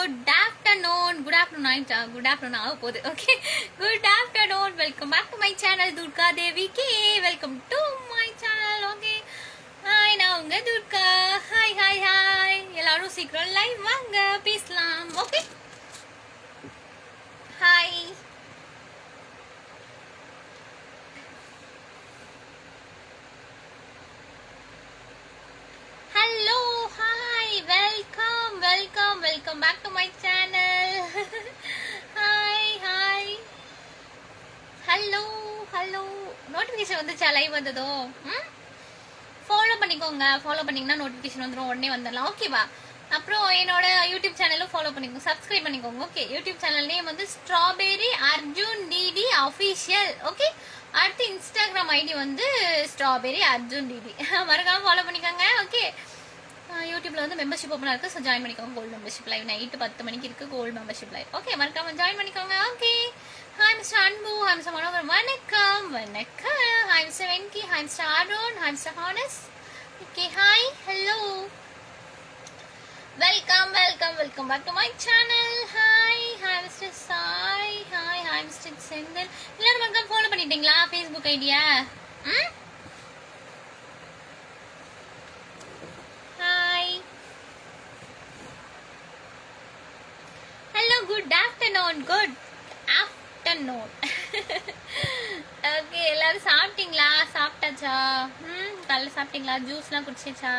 Good afternoon good afternoon ஆயிடுச்சா good afternoon ஆக போகுது okay good afternoon welcome back to my channel Durga Devi K welcome to my channel okay hi நான் உங்க Durga. Hi hi hi எல்லாரும் சீக்கிரம் live வாங்க பேசலாம் okay hi hello hi welcome welcome back to my channel hi hi hello hello notification வந்துச்சா? Live வந்ததோ? ம்? Follow பண்ணிக்கோங்க. ஃபாலோ பண்ணிங்கன்னா நோட்டிஃபிகேஷன் வந்துடும் உடனே வந்துடலாம். ஓகேவா அப்புறம் என்னோட யூடியூப் சேனலும் ஃபாலோ பண்ணிக்கோங்க. சப்ஸ்கிரைப் பண்ணிக்கோங்க. ஓகே யூடியூப் சேனல் நேம் வந்து strawberry Arjun DD official okay அடுத்து இன்ஸ்டாகிராம் ஐடி வந்து ஸ்ட்ராபெரி அர்ஜுன் டிடி மறக்காம ஃபாலோ பண்ணிக்கோங்க. ஓகே யூடியூப்பில் வந்து மெம்பர்ஷிப் ஓப்பனாக இருக்குது ஸோ ஜாயின் பண்ணிக்கோங்க. கோல்டு மெம்பர்ஷிப் லைவ் நைட்டு பத்து மணிக்கு இருக்குது கோல்டு மெம்பர்ஷிப் லைவ் ஓகே மறக்காம ஜாயின் பண்ணிக்கோங்க. Okay hi mister Anbu hi mister Manohar வணக்கம். வணக்கம். Hi mister Venky hi mister Arun hi mister honours okay hi hello welcome welcome welcome back to my channel hi hi mister Sai hi hi mister Senthil எல்லாரும் மக்கள் follow பண்ணிட்டீங்களா? Facebook ஐடியா ம் hi hello good afternoon good afternoon okay எல்லாரும் சாப்பிட்டீங்களா? சாப்பிட்டாச்சா? ம் காலைல சாப்பிட்டீங்களா? ஜூஸ்லாம் குடிச்சிச்சா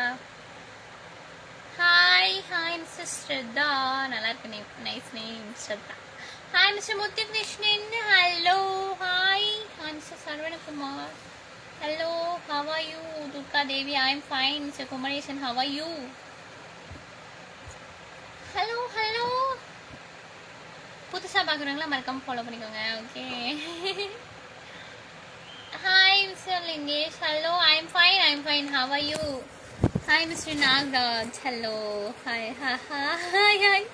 ஹாய் ஹாய் மிஸ்டர் ஸ்ரத்தா. நல்லா இருக்கு name nice name Shraddha. Hi mister Muthu Krishnan hello hi hi mister Saravanakumar. Hello how are you Durga Devi I am fine mister Kumaresan how are you hello hello புதுசாக பார்க்குறவங்களா மறக்காம follow பண்ணிக்கோங்க okay hi mister Lingesh. Hello I am fine I am fine how are you hi mister Nagaraj hello hi hi hi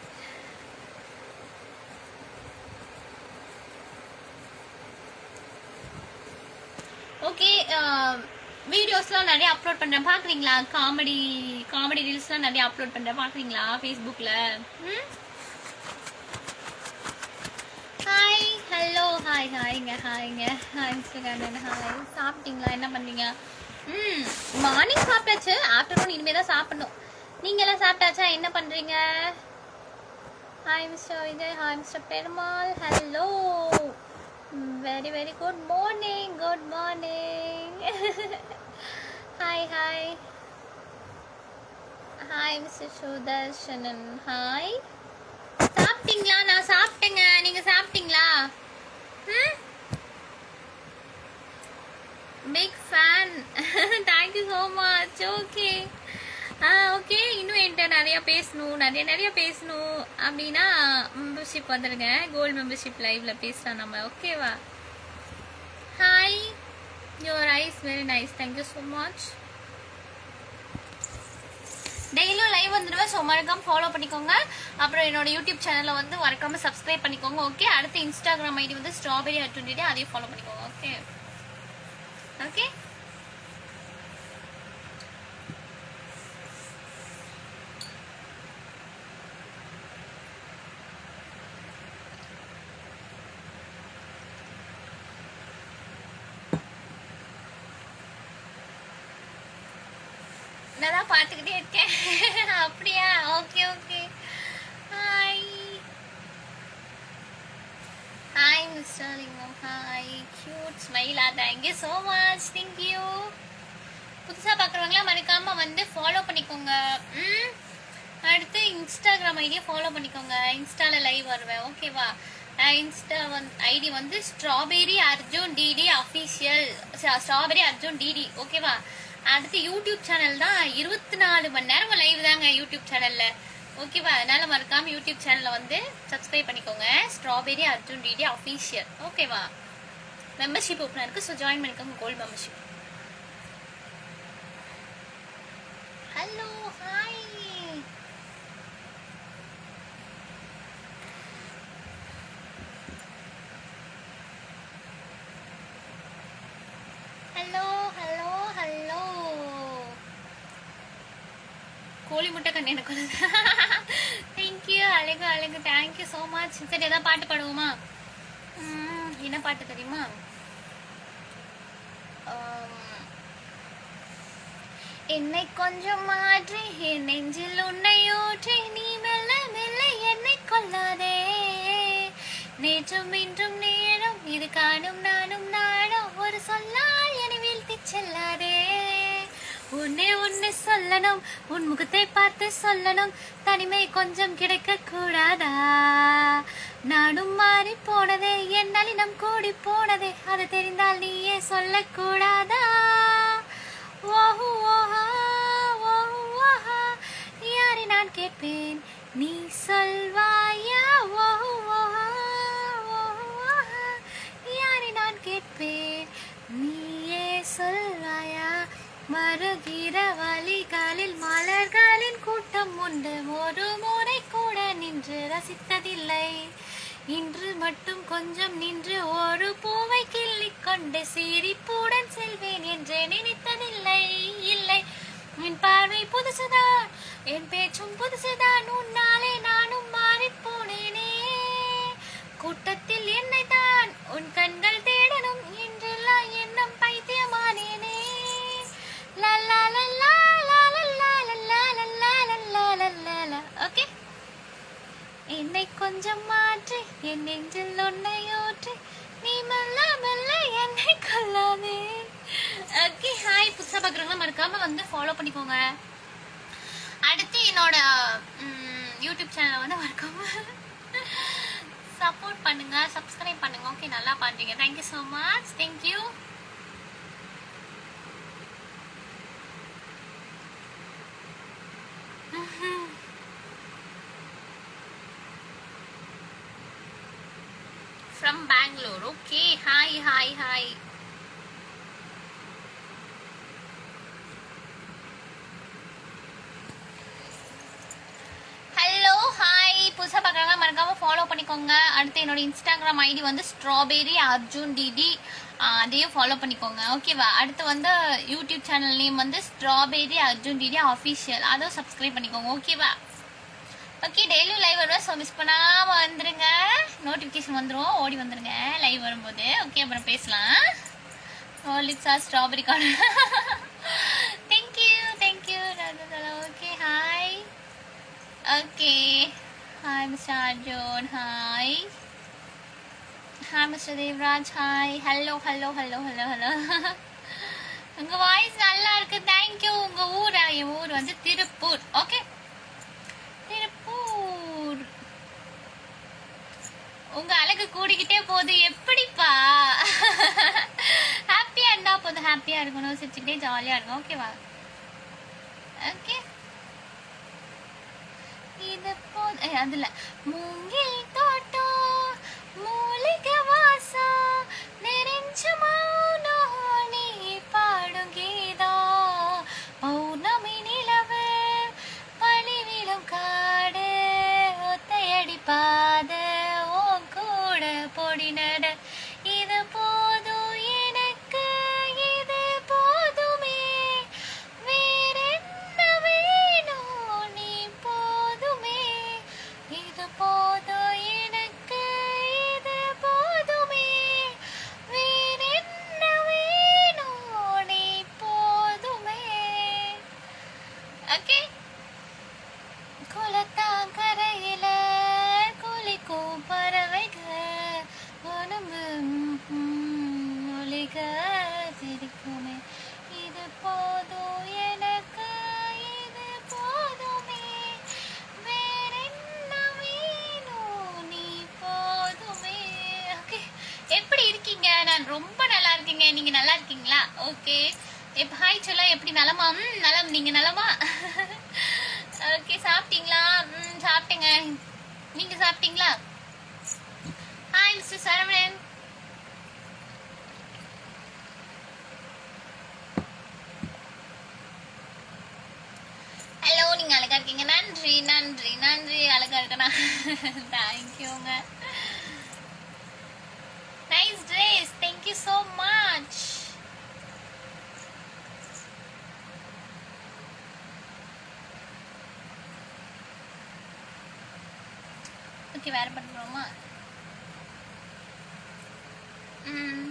okay வீடியோஸ்லாம் நிறைய upload பண்ணுறேன் பார்க்குறீங்களா comedy comedy ரீல்ஸ்லாம் நிறைய upload பண்ணுறேன் பார்க்குறீங்களா ஃபேஸ்புக்கில் ம் hmm? ஹாய் ஹலோ ஹாய் ஹாய்ங்க ஹாய்ங்க ஹாய் மிஸ்டர் ஹாய் சாப்பிட்டீங்களா? என்ன பண்ணீங்க? ம். மார்னிங் சாப்பிட்டாச்சு. ஆஃப்டர்நூன் இனிமேல் தான் சாப்பிடணும். நீங்க எல்லாம் சாப்பிட்டாச்சா? என்ன பண்றீங்க? Hi mister Vijay hi mister Perumal hello very very good morning good morning hi hi hi mister Sudarshanan hi சாப்பிட்டீங்களா? நான் சாப்பிட்டேங்க. நீங்க சாப்பிட்டீங்களா? ம்? Big fan thank you so much okay ah okay இன்னும் என்கிட்ட நிறைய பேசணும். நிறைய நிறைய பேசணும். அப்படின்னா மெம்பர்ஷிப் வந்துடுங்க கோல்டு மெம்பர்ஷிப் லைவ்ல பேசலாம் நம்ம. ஓகேவா hi your eyes very nice thank you so much டெய்லியும் லைவ் வந்துடுவேன். ஸோ மறக்காமல் ஃபாலோ பண்ணிக்கோங்க. அப்புறம் என்னோட யூடியூப் சேனலை வந்து மறக்காமல் சப்ஸ்கிரைப் பண்ணிக்கோங்க ஓகே அடுத்து இன்ஸ்டாகிராம் ஐடி வந்து ஸ்ட்ராபெரி அட்டுண்டிட்டு அதையும் ஃபாலோ பண்ணிக்கோங்க ஓகே ஓகே நான் தான் பார்த்துக்கிட்டே இருக்கேன். அப்படியா? Okay okay hi hi mister Lingam hi cute ஸ்மைலா thank you so much thank you புதுசாக பார்க்குறவங்களாம் மறக்காமல் வந்து ஃபாலோ பண்ணிக்கோங்க. ம்? அடுத்து இன்ஸ்டாகிராம் ஐடியை ஃபாலோ பண்ணிக்கோங்க. இன்ஸ்டாவில் லைவ் வருவேன். ஓகேவா இன்ஸ்டா வந்து ஐடி வந்து strawberry Arjun DD official strawberry Arjun DD ஓகேவா அடுத்து யூடியூப் சேனல் தான் இருபத்தி நாலு மணி நேரம் லைவ் தாங்க யூடியூப் சேனல்ல ஓகேவா அதனால மறக்காம யூடியூப் சேனலை வந்து சப்ஸ்கிரைப் பண்ணிக்கோங்க. ஸ்ட்ராபெரி அர்ஜுன் டிடி அஃபீஷியல் ஓகேவா மெம்பர்ஷிப் ஓப்பனாக இருக்கு ஸோ ஜாயின் பண்ணிக்கோங்க gold membership hello hi hello hello hello கோழி முட்டை கண்ணு எனக்கு தேங்க்யூ அழகு அழகு. தேங்க்யூ ஸோ மச் சரி ஏதாவது பாட்டு பாடுவோமா? என்ன பாட்டு தெரியுமா? என்னை கொஞ்சம் மாற்றி என் நெஞ்சில் உன்னை ஊற்றி நீ மெல்ல மெல்ல என்னை கொள்ளாதே. நேற்றும் இன்றும் நேரம் இது காணும் நான் உன்னே உன்னை சொல்லணும் உன் முகத்தை பார்த்து சொல்லணும். தனிமை கொஞ்சம் கிடைக்க கூடாதா நானும் மாறி போனதே என் நளினம் கூடி போனதே. அது தெரிந்தால் நீயே சொல்லக்கூடாதா? ஓஹு ஓஹா ஓஹு ஓஹா. யாரை நான் கேட்பேன்? நீ சொல்வா? இன்று மட்டும் கொஞ்சம் நின்று ஒரு பூவை கிள்ளி கொண்டு சிரிப்புடன் செல்வேன் என்று நினைத்ததில்லை இல்லை என் பார்வை புதுசுதான் என் பேச்சும் புதுசுதான். உன்னாலே நானும் மாறிப்போனேனே கூட்டத்தில் என்னை தான் உன் கண்கள் கொஞ்சம் மாற்றி என் நெஞ்சில் உன்னை ஊற்றி நீ மெல்ல மெல்ல என்னை கொள்ளாதே ஓகே ஹாய் புதுசாக பார்க்குறவங்க மறக்காம வந்து ஃபாலோ பண்ணிக்கோங்க. அடுத்து என்னோட யூடியூப் சேனலை வந்து மறக்காம சப்போர்ட் பண்ணுங்க சப்ஸ்கிரைப் பண்ணுங்க. ஓகே நல்லா பண்ணுறீங்க thank you so much thank you from Bangalore okay hi hi hi hello hi புதுசாக பார்க்குறவங்க மறக்காம ஃபாலோ பண்ணிக்கோங்க. அடுத்து என்னோட இன்ஸ்டாகிராம் ஐடி வந்து ஸ்ட்ராபெரி அர்ஜுன் டிடி அதையும் ஃபாலோ பண்ணிக்கோங்க. ஓகேவா அடுத்து வந்து யூடியூப் சேனல் நேம் வந்து ஸ்ட்ராபெரி அர்ஜுன் டிடி அஃபிஷியல் அதுவும் சப்ஸ்கிரைப் பண்ணிக்கோங்க. ஓகேவா ஓகே டெய்லியும் லைவ் வருவேன் ஸோ மிஸ் பண்ணாமல் வந்துருங்க. நோட்டிஃபிகேஷன் வந்துடும் ஓடி வந்துருங்க. லைவ் வரும்போது. ஓகே அப்புறம் பேசலாம். ஹார்லிக்ஸா strawberry card thank you thank you okay hi okay hi mister Arjun hi hi mister Devraj hi hello hello hello hello hello உங்கள் வாய்ஸ் நல்லா இருக்கு. தேங்க்யூ உங்கள் ஊர் என் ஊர் வந்து திருப்பூர். ஓகே திருப்பூர் உங்க அழகு கூடிக்கிட்டே போகுது. எப்படிப்பா? ஹாப்பியா இருந்தா போதும். ஹாப்பியா இருக்கணும். சிரிச்சுக்கிட்டே ஜாலியா இருக்கும் ஓகேவா ஓகே இது போதும் அதுல. மூங்கில் சிரிக்குமே இது போதும் எனக்கு இது போதுமே. வேறென்ன வேணும்? நீ போதுமே. ஓகே எப்படி இருக்கீங்க? நான் ரொம்ப நல்லா இருக்கீங்க. நீங்க நல்லா இருக்கீங்களா? ஓகே எப் ஹாய் சொல்ல. எப்படி நலமா? ம் நலம். நீங்க நலமா? ஓகே சாப்பிட்டீங்களா? ம் சாப்பிட்டேங்க. நீங்க சாப்பிட்டீங்களா ஹாய் மிஸ்டர் சரவணன் ஹலோ நீங்க அழகா இருக்கீங்க நன்றி நன்றி நன்றி. அழகா இருக்கணும் தேங்க்யூங்க nice dress thank you so much okay வேற பண்ணுறோமா ம்.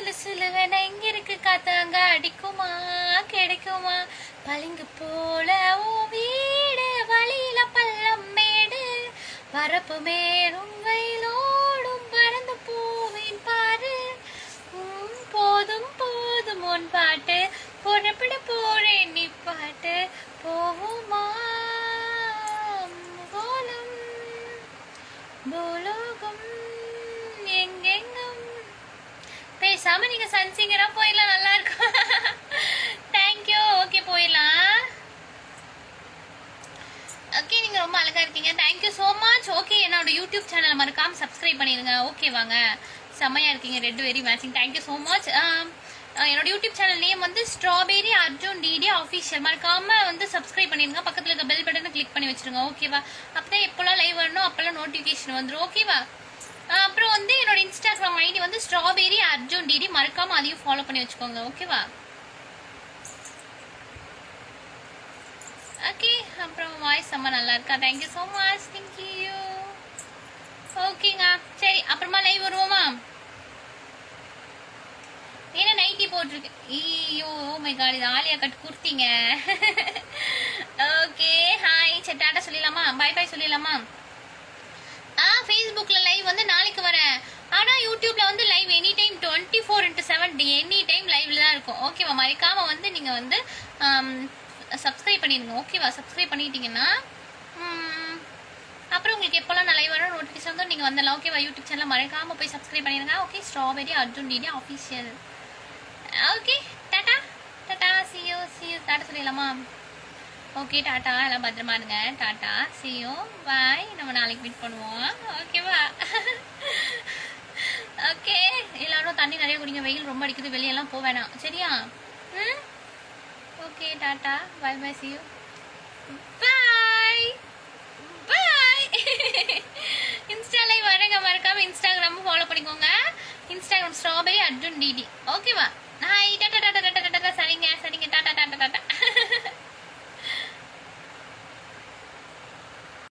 சிலு சிலுவன சிலுவென எங்க இருக்கு காத்தாங்க அடிக்குமா கிடைக்குமா? பளிங்கு போல ஓ வீடு வழியில பள்ளம் மேடு. வரப்பு மேலும் வெயிலோடும் பறந்து போவேன் பாரு உம், போதும் போதும் உன் பாட்டு. புறப்பட போறேன் பேசாம நீங்க சன் சிங்கரா போயிடலாம் நல்லா இருக்கும். தேங்க்யூ ஓகே போயிடலாம். ஓகே நீங்க ரொம்ப அழகா இருக்கீங்க. Thank you so much okay என்னோட யூடியூப் சேனல் மறக்காம சப்ஸ்கிரைப் பண்ணிடுங்க. ஓகே வாங்க. செம்மையா இருக்கீங்க. Red very matching thank you so much என்னோட யூடியூப் சேனல் நேம் வந்து ஸ்ட்ராபெரி அர்ஜுன் டிடி ஆஃபீஷியல் மறக்காம வந்து சப்ஸ்கிரைப் பண்ணிடுங்க. பக்கத்துல இருக்க பெல் பட்டனை கிளிக் பண்ணி வச்சிருங்க. ஓகேவா அப்பதான் எப்போல்லாம் லைவ் வரணும் அப்போல்லாம் நோட்டிஃபிகேஷன் வந்துடும் ஓகேவா அப்புறம் வந்து என்னோட இன்ஸ்டாகிராம் ஐடி வந்து ஸ்ட்ராபெரி அர்ஜுன் டிடி மறக்காம அதையும் ஃபாலோ பண்ணி வச்சுக்கோங்க ஓகேவா ஓகே அப்புறம் வாய்ஸ் ரொம்ப நல்லா இருக்கா? தேங்க்யூ ஸோ மச் தேங்க்யூ ஓகேங்க சரி அப்புறமா லைவ் வருவோமா? ஏன்னா நைட்டி போட்டிருக்கு? ஐயோ மை காட் இது ஆலியா கட் குர்த்திங்க. ஓகே ஹாய் சரி டாட்டா சொல்லிடலாமா? பாய் பாய் சொல்லிடலாமா? ஃபேஸ்புக்கில் லைவ் வந்து நாளைக்கு வரேன். ஆனால் யூடியூப்பில் வந்து live any time twenty four into seven any time லைவில் தான் இருக்கும். ஓகேவா மறைக்காமல் வந்து நீங்கள் வந்து um, சப்ஸ்கிரைப் பண்ணிடுங்க. ஓகேவா சப்ஸ்கிரைப் பண்ணிட்டீங்கன்னா அப்புறம் உங்களுக்கு எப்போல்லாம் நான் லைவ் வரும் நோட்டிஃபிகேஷன் வந்து நீங்கள் வந்துடலாம் ஓகேவா யூடியூப் சேனல் மறக்காமல் போய் சப்ஸ்கிரைப் பண்ணிடுங்க. Okay strawberry Arjun DD official okay tata tata see you see you tata சொல்லிடலாமா? ஓகே டாட்டா எல்லாம் பத்திரமா இருங்க. டாட்டா சியும் பாய் நம்ம நாளைக்கு மீட் பண்ணுவோம். ஓகேவா ஓகே எல்லாரும் தண்ணி நிறைய குடிங்க. வெயில் ரொம்ப அடிக்குது. வெளியெல்லாம் போக வேணாம். சரியா? ம்? Okay tata. Bye bye see you bye bye இன்ஸ்டால வரங்க. மறக்காம இன்ஸ்டாகிராம் ஃபாலோ பண்ணிக்கோங்க. இன்ஸ்டாகிராம் ஸ்ட்ராபெரி அர்ஜுன் டிடி ஓகேவா hi tata tata tata tata சரிங்க. சரிங்க. Tata tata tata.